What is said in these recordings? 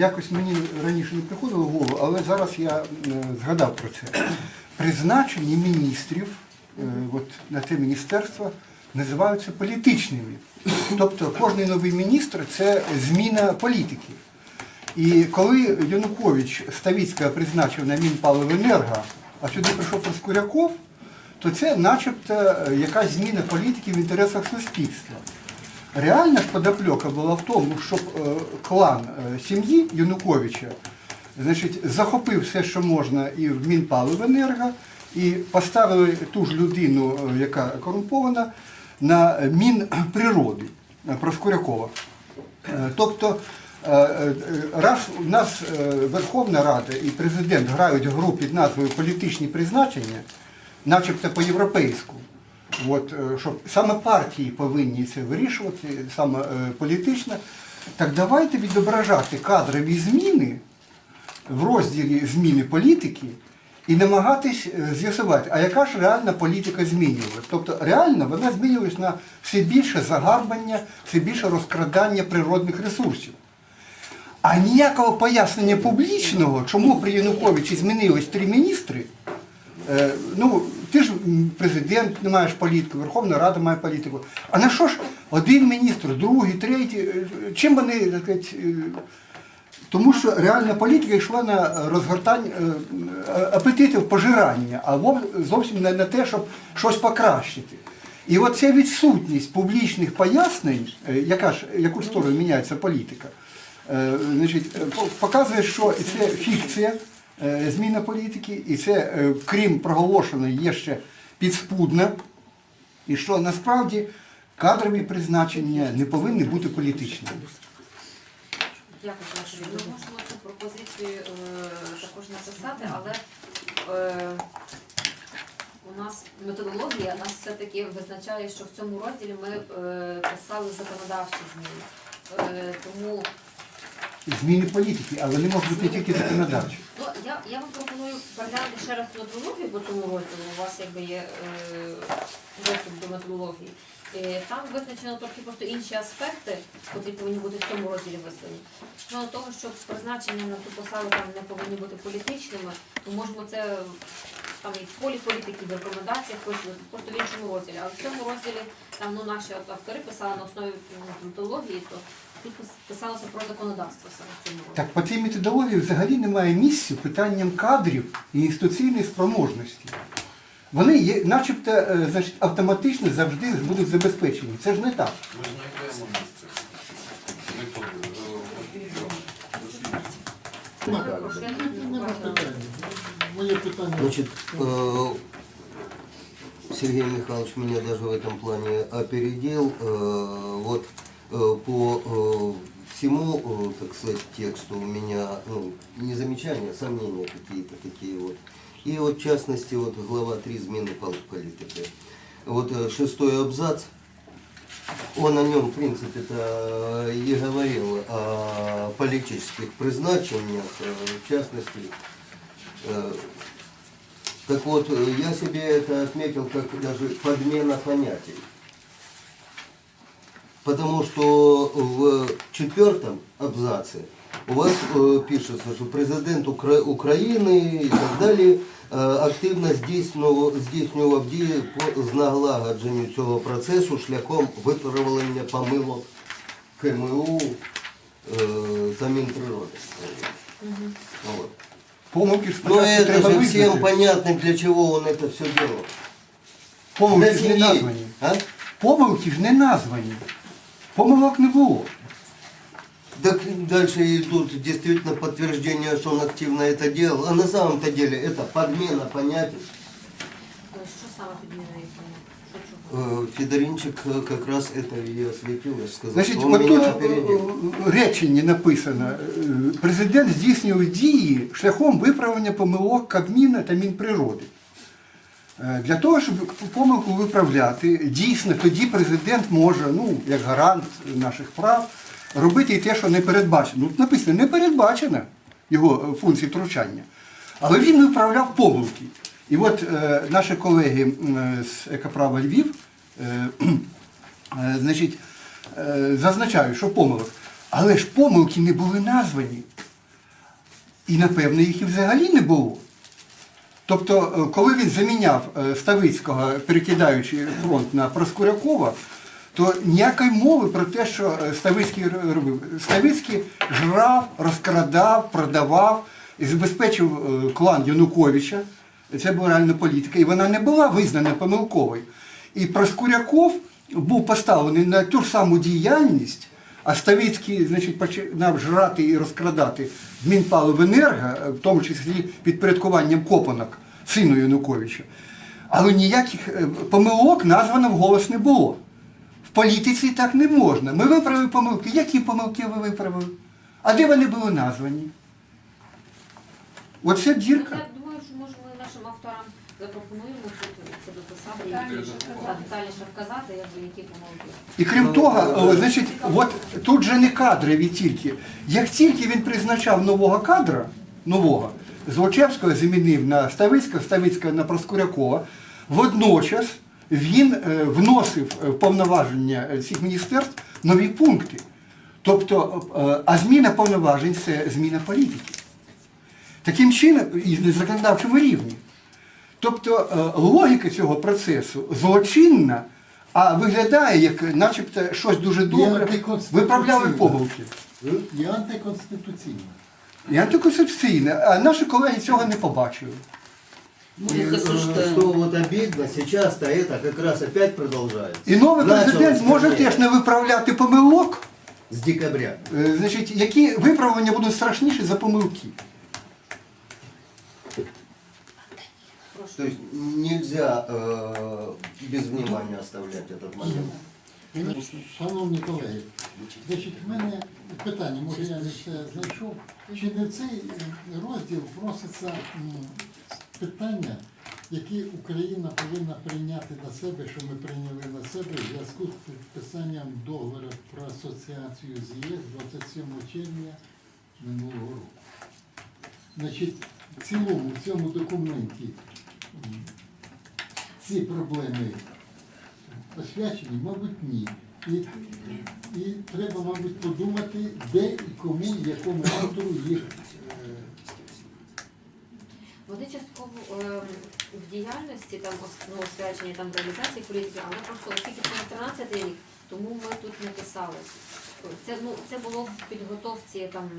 якось мені раніше не приходило в голову, але зараз я е, згадав про це. Призначення міністрів е, от, на те міністерство називаються політичними. Тобто кожен новий міністр це зміна політики. І коли Янукович Ставіцького призначив на Мінпаливенерго, а сюди прийшов Проскуряков, то це начебто е, якась зміна політики в інтересах суспільства. Реальна подоплека була в тому, щоб е, клан е, сім'ї Януковича значить, захопив все, що можна, і в Мінпаливенерго, і поставили ту ж людину, е, яка корумпована, на Мінприроди Проскурякова. Тобто, раз у нас Верховна Рада і президент грають гру під назвою політичні призначення, начебто по-європейську, от, е, що саме партії повинні це вирішувати, саме е, політично, так давайте відображати кадрові зміни в розділі зміни політики і намагатись е, з'ясувати, а яка ж реальна політика змінювалась. Тобто реально вона змінювалась на все більше загарбання, все більше розкрадання природних ресурсів. А ніякого пояснення публічного, чому при Януковичі змінились три міністри, е, ну, ти ж президент, не маєш політику, Верховна Рада має політику. А на що ж один міністр, другий, третій, е, чим вони так сказать, е, тому що реальна політика йшла на розгортання е, апетитів пожирання, а зовсім не на те, щоб щось покращити. І оця відсутність публічних пояснень, яка ж, яку сторону міняється політика, значить, показує, що це фікція, зміна політики, і це, е, крім проголошеної, є ще підспудна, і що насправді кадрові призначення не повинні бути політичними. Дякую. Ми можемо цю пропозицію е, також написати, але е, у нас методологія нас все-таки визначає, що в цьому розділі ми е, писали законодавчі зміни. Е, тому Зміни політики, але не можуть бути тільки законодавчі. Я, я вам пропоную переглянути ще раз методологію по цьому розділу. У вас якби є е, доступ до методології. Е, Там визначено трохи просто інші аспекти, які повинні бути в цьому розділі вислані. Стосовно того, що призначення на цю посаду там не повинні бути політичними, то можемо це там і в полі політики, в рекомендаціях висвітлити, просто в іншому розділі. А в цьому розділі там ну, наші автори писали на основі ну, методології, то тут пис- писалося про законодавство саме в цьому розділі. Так по цій методології взагалі немає місця питанням кадрів і інституційної спроможності. Вони є, начебто, е, значить, автоматично завжди будуть забезпечені. Це ж не так. Ми знайдемо місце. Ми тут, е, Прошу, я Нема не питання. Моє питання. Значит, э, Сергей Михайлович меня даже в этом плане опередил. Э, Вот э, по э, всему, э, так сказать, тексту у меня ну, не замечания, а сомнения какие-то такие вот. И вот в частности, вот глава 3 змены пол- политики. Вот э, шестой абзац, он о нем, в принципе-то, и говорил о политических призначениях, э, в частности, э, так вот, э, я себе это отметил как даже подмена понятий. Потому что в четвертом абзаце у вас э, пишется, что президент Укра- Украины и так далее е, активно здійснював, здійснював дії по зналагодженню цього процесу шляхом виправлення помилок КМУ е, та Мінприроди. Вот. Помилки ж Ну спочатку это треба же визнати. всем понятно, для чего он это все делал. Помилки Для ж не семьи. названі. А? Помилки ж не названі. Помилок не було. Так дальше идут действительно подтверждения, что он активно это делал. А на самом-то деле это подмена понятий. Що саме підмінює поняття? Э, Федоринчик э, как раз это и осветил, я же сказал, Значить, что он от меня тут опередил. е, речення написано. е, Президент здійснював дії шляхом виправлення помилок Кабміна та Мінприроди. Е, Для того, щоб помилку виправляти, дійсно тоді президент може, ну, як гарант наших прав, робити і те, що не передбачено. Ну, написано, не передбачено його е, функції втручання. Але він виправляв помилки. І от е, наші колеги е, з Екоправа Львів е, е, значить, е, зазначають, що помилок. Але ж помилки не були названі. І, напевно, їх і взагалі не було. Тобто, е, коли він заміняв е, Ставицького, перекидаючи фронт на Проскурякова, то ніякої мови про те, що е, Ставицький робив. Ставицький жрав, розкрадав, продавав і забезпечив клан Януковича. Це була реальна політика, і вона не була визнана помилковою. І Проскуряков був поставлений на ту ж саму діяльність, а Ставицький, значить, починав жрати і розкрадати Мінпаливенерго, в тому числі підпорядкуванням Копанок, сину Януковича. Але ніяких е, помилок названо вголос не було. В політиці так не можна. Ми виправили помилки. Які помилки ви виправили? А де вони були названі? Оце дірка. Я думаю, що ми нашим авторам запропонуємо тут це дописати і Детальніше так, детальніше вказати, якби які помилки. І крім того, е, значить, от тут же не кадрові тільки. Як тільки він призначав нового кадра, нового, Злочевського замінив на Ставицького, Ставицького на Проскурякова, водночас він е, вносив в повноваження е, цих міністерств нові пункти. Тобто, е, а зміна повноважень це зміна політики. Таким чином, і на законодавчому рівні. Тобто е, логіка цього процесу злочинна, а виглядає як начебто щось дуже добре, виправляли помилки. І антиконституційна. І антиконституційне, а наші колеги цього не побачили. И, э, что вот обидно, сейчас-то это как раз опять продолжается. І новий президент може теж не виправляти помилок, С декабря. е, значить, які виправлення будуть страшніші за помилки. То есть нельзя э, без внимания оставлять этот момент. Шановні колеги, значить, в мене питання, може я не знайшов. Чи не в цей е, розділ вноситься питання, які Україна повинна прийняти на себе, що ми прийняли на себе в зв'язку з підписанням договору про асоціацію з ЄС 27 червня минулого року. Значить, в цілому, в цьому документі ці проблеми освячені, мабуть, ні. І, і треба, мабуть, подумати, де і кому, якому автору їх е, Вони частково ем, в діяльності там ну, освячені там реалізації політики, але просто оскільки це 13 рік, тому ми тут не писали. Це ну це було в підготовці там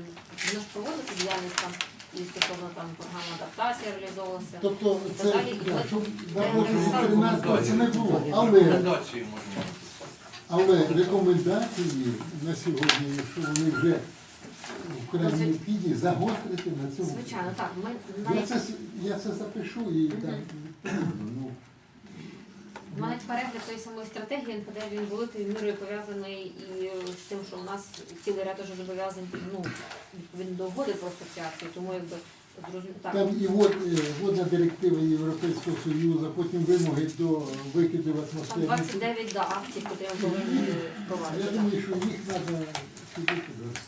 ми ж проводиться діяльність там і стосовно там програма адаптації реалізовувалася. Тобто це так далі. Да, щоб тут не це було. Але, Рекомендації можна але рекомендації на сьогодні, якщо вони вже в крайній необхідні, загострити на цьому. Звичайно, так. Ми Я навіть це, я це запишу і так. Ну, у мене перегляд тої самої стратегії НПД він великою мірою пов'язаний і е, з тим, що у нас цілий ряд уже зобов'язань ну, відповідно до угоди про асоціацію, тому якби так. Там і от е, згодна директива Європейського Союзу, потім вимоги до викидів атмосфери. Там 29 да, актів, які ми повинні провадити. Я думаю, що їх треба сюди туди.